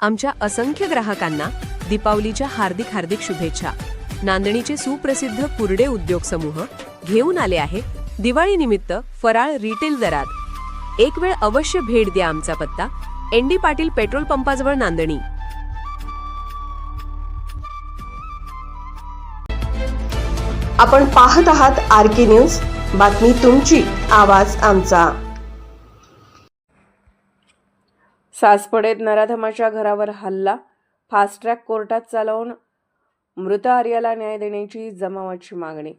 आमच्या असंख्य ग्राहकांना दीपावलीच्या हार्दिक हार्दिक शुभेच्छा. नांदणीचे सुप्रसिद्ध कुरडे उद्योग समूह घेऊन आले आहे दिवाळीनिमित्त फराळ रिटेल दरात. एक वेळ अवश्य भेट द्या आमचा पत्ता एन डी पाटील पेट्रोल पंपाजवळ नांदणी. आपण पाहत आहात आर के न्यूज बातमी तुमची आवाज आमचा. सासपडेत नराधमाच्या घरावर हल्ला फास्ट ट्रॅक कोर्टात चालवून मृत आर्याला न्याय देण्याची जमावाची मागणी.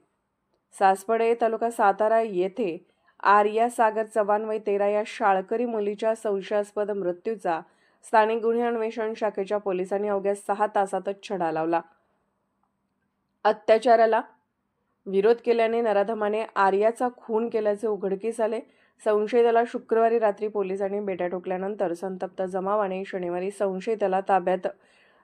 सासपडे तालुका सातारा येथे आर्या सागर चव्हाण वय तेरा या शाळकरी मुलीच्या संशयास्पद मृत्यूचा स्थानिक गुन्हे अन्वेषण शाखेच्या पोलिसांनी अवघ्या सहा तासातच छडा लावला. अत्याचाराला विरोध केल्याने नराधमाने आर्याचा खून केल्याचे उघडकीस आले. संशयिताला शुक्रवारी रात्री पोलिसांनी बेट्या ठोकल्यानंतर संतप्त जमावाने शनिवारी संशयिताला ताब्यात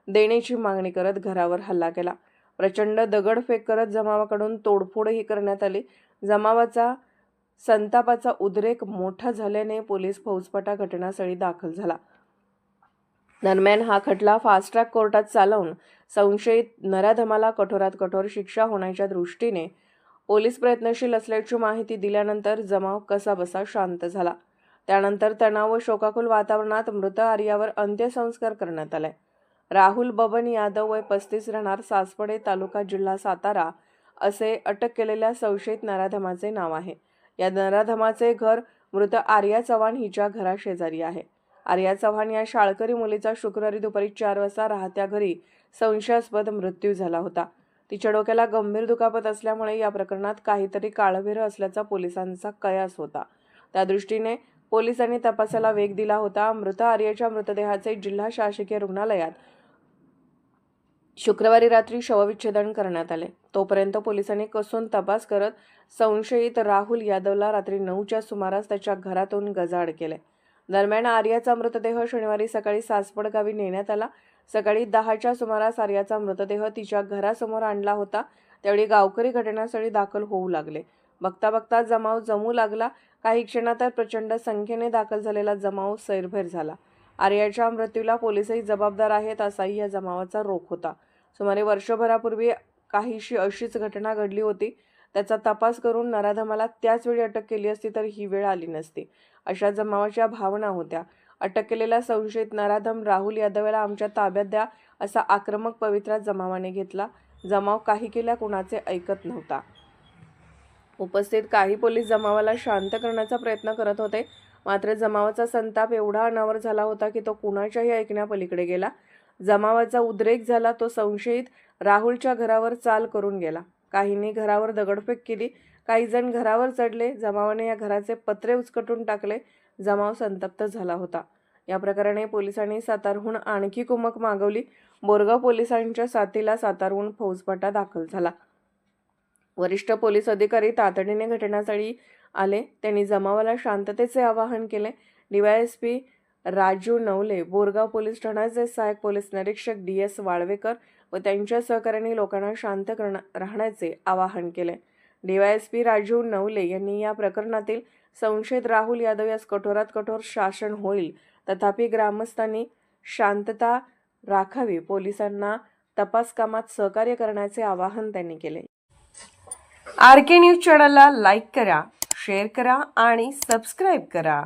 देण्याची मागणी करत घरावर हल्ला केला. प्रचंड दगडफेक करत जमावाकडून तोडफोडही करण्यात आली. जमावाचा संतापाचा उद्रेक मोठा झाल्याने पोलीस फौजपटा घटनास्थळी दाखल झाला. दरम्यान हा खटला फास्ट ट्रॅक कोर्टात चालवून संशयित नराधमाला कठोरात कठोर शिक्षा होण्याच्या दृष्टीने पोलीस प्रयत्नशील असल्याची माहिती दिल्यानंतर जमाव कसाबसा शांत झाला. त्यानंतर तणाव व शोकाकुल वातावरणात मृत आर्यावर अंत्यसंस्कार करण्यात आले. राहुल बबन यादव वय पस्तीस राहणार सासपडे तालुका जिल्हा सातारा असे अटक केलेल्या संशयित नराधमाचे नाव आहे. या नराधमाचे घर मृत आर्या चव्हाण हिच्या घराशेजारी आहे. आर्या चव्हाण या शाळकरी मुलीचा शुक्रवारी दुपारी चार वाजता राहत्या घरी संशयास्पद मृत्यू झाला होता. तिच्या डोक्याला गंभीर दुखापत असल्यामुळे या प्रकरणात काहीतरी काळबेर असल्याचा पोलिसांचा कयास होता. त्या दृष्टीने पोलिसांनी तपासाला वेग दिला होता. मृत आर्याच्या मृतदेहाचे जिल्हा शासकीय रुग्णालयात शुक्रवारी रात्री शवविच्छेदन करण्यात आले. तोपर्यंत पोलिसांनी कसून तपास करत संशयित राहुल यादवला रात्री नऊच्या सुमारास त्याच्या घरातून गजाड केले. दरम्यान आर्याचा मृतदेह शनिवारी सकाळी सासपड गावी नेण्यात आला. सकाळी दहाच्या सुमारास आर्याचा मृतदेह तिच्या घरासमोर आणला होता. त्यावेळी गावकरी घटनास्थळी दाखल होऊ लागले. बघता बघता जमाव जमू लागला. काही क्षणातच प्रचंड संख्येने दाखल झालेला जमाव सैरभैर झाला. आर्याच्या मृत्यूला पोलीसही जबाबदार आहेत असाही या जमावाचा रोख होता. सुमारे वर्षभरापूर्वी काहीशी अशीच घटना घडली होती. त्याचा तपास करून नराधमाला त्याच वेळी अटक केली असती तर ही वेळ आली नसती. अशा जमावाच्या भावना होत्या. अटक केलेला संशयित नराधम राहुल यादव याला आमच्या ताब्यात द्या असा आक्रमक पवित्रा जमावाने घेतला. जमाव काही केल्या कुणाचे ऐकत नव्हता. उपस्थित काही पोलीस जमावाला शांत करण्याचा प्रयत्न करत होते. मात्र जमावाचा संताप एवढा अनावर झाला होता की तो कुणाच्याही ऐकण्यापलीकडे गेला. जमावाचा उद्रेक झाला तो संशयित राहुलच्या घरावर चाल करून गेला. काहींनी घरावर दगडफेक केली काही जण घरावर चढले जमावाने या घराचे पत्रे उचकटून टाकले जमाव संतप्त झाला होता. या प्रकरणी पोलिसांनी सातारहून आणखी कुमक मागवली. बोरगाव पोलिसांच्या साथीला सातारहून फौजफाटा दाखल झाला. वरिष्ठ पोलीस अधिकारी तातडीने घटनास्थळी आले. त्यांनी जमावाला शांततेचे आवाहन केले. डीवायएसपी राजू नवले बोरगाव पोलीस ठाण्याचे सहाय्यक पोलीस निरीक्षक डी एस वाळवेकर व त्यांच्या सहकार्याने लोकांना शांत करण राहण्याचे आवाहन केले. डीवायएसपी राजू नवले यांनी या प्रकरणातील संशयित राहुल यादव यास कठोरात कठोर शासन होईल तथापि ग्रामस्थांनी शांतता राखावी पोलिसांना तपास कामात सहकार्य करण्याचे आवाहन त्यांनी केले. आर के न्यूज चॅनलला लाईक करा शेअर करा आणि सबस्क्राईब करा.